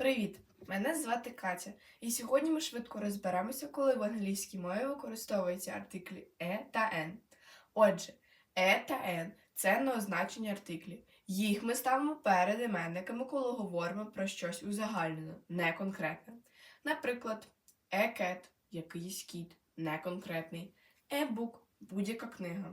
Привіт! Мене звати Катя, і сьогодні ми швидко розберемося, коли в англійській мові використовуються артиклі е та ен. Отже, е та ен це неозначені артиклі. Їх ми ставимо перед іменниками, коли говоримо про щось узагальнене, не конкретне. Наприклад, е cat – якийсь кіт, не конкретний, е book – будь-яка книга.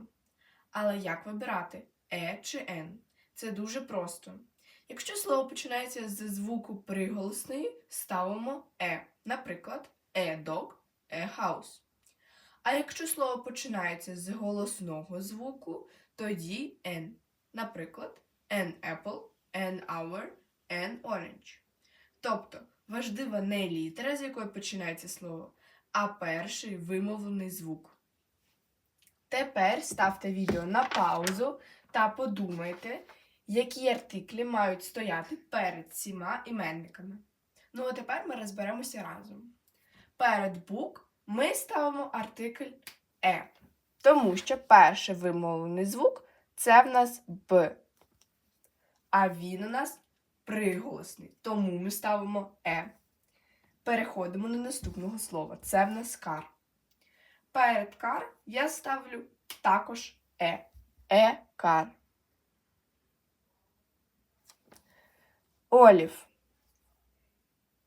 Але як вибирати е чи ен? Це дуже просто. Якщо слово починається з звуку приголосної, ставимо е. Наприклад, е dog, е house. А якщо слово починається з голосного звуку, тоді n. Наприклад, an apple, an hour, an orange. Тобто важлива не літера, з якої починається слово, а перший вимовлений звук. Тепер ставте відео на паузу та подумайте, які артиклі мають стояти перед всіма іменниками. Ну а тепер ми розберемося разом. Перед бук ми ставимо артикль е, тому що перший вимовлений звук це в нас Б. А він у нас приголосний, тому ми ставимо е. Переходимо до наступного слова. Це в нас кар. Перед кар я ставлю також е. Е-кар. Олів.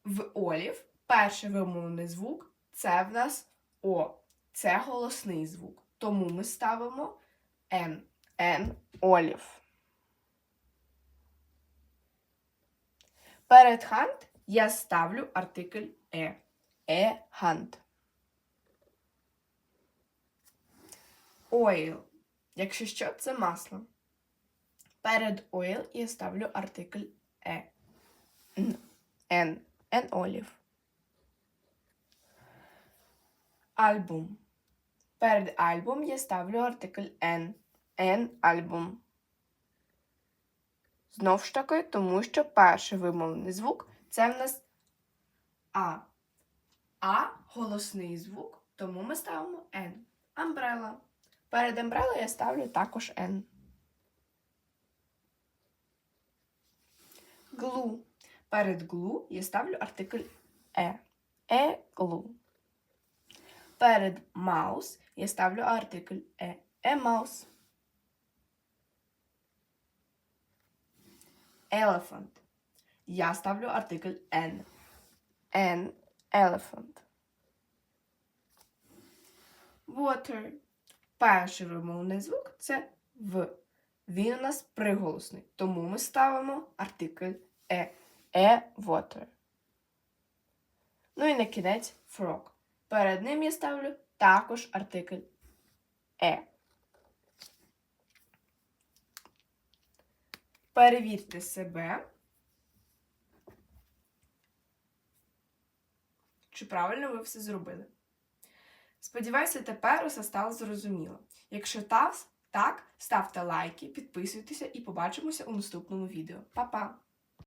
В олів перший вимовлений звук це в нас О. Це голосний звук. Тому ми ставимо Н. Н олів. Перед хант я ставлю артикль Е. Е хант. Ойл. Якщо що, це масло. Перед oil я ставлю артикль е. Н. Н. Олів. Альбум. Перед альбом я ставлю артикль Н. Н альбум. Знов ж таки, тому що перший вимовлений звук це в нас А. А голосний звук, тому ми ставимо Н. Umbrella. Перед umbrella я ставлю також N. Глу. Перед глу я ставлю артикль е. Е глу. Перед маус я ставлю артикль е. Е маус. Elephant. Я ставлю артикль N. N elephant. Water. Перший вимовний звук це В. Він у нас приголосний, тому ми ставимо артикль Е. Е water. Ну і на кінець frog. Перед ним я ставлю також артикль Е. Перевірте себе. Чи правильно ви все зробили? Сподіваюся, тепер усе стало зрозуміло. Якщо так, так, ставте лайки, підписуйтеся і побачимося у наступному відео. Па-па!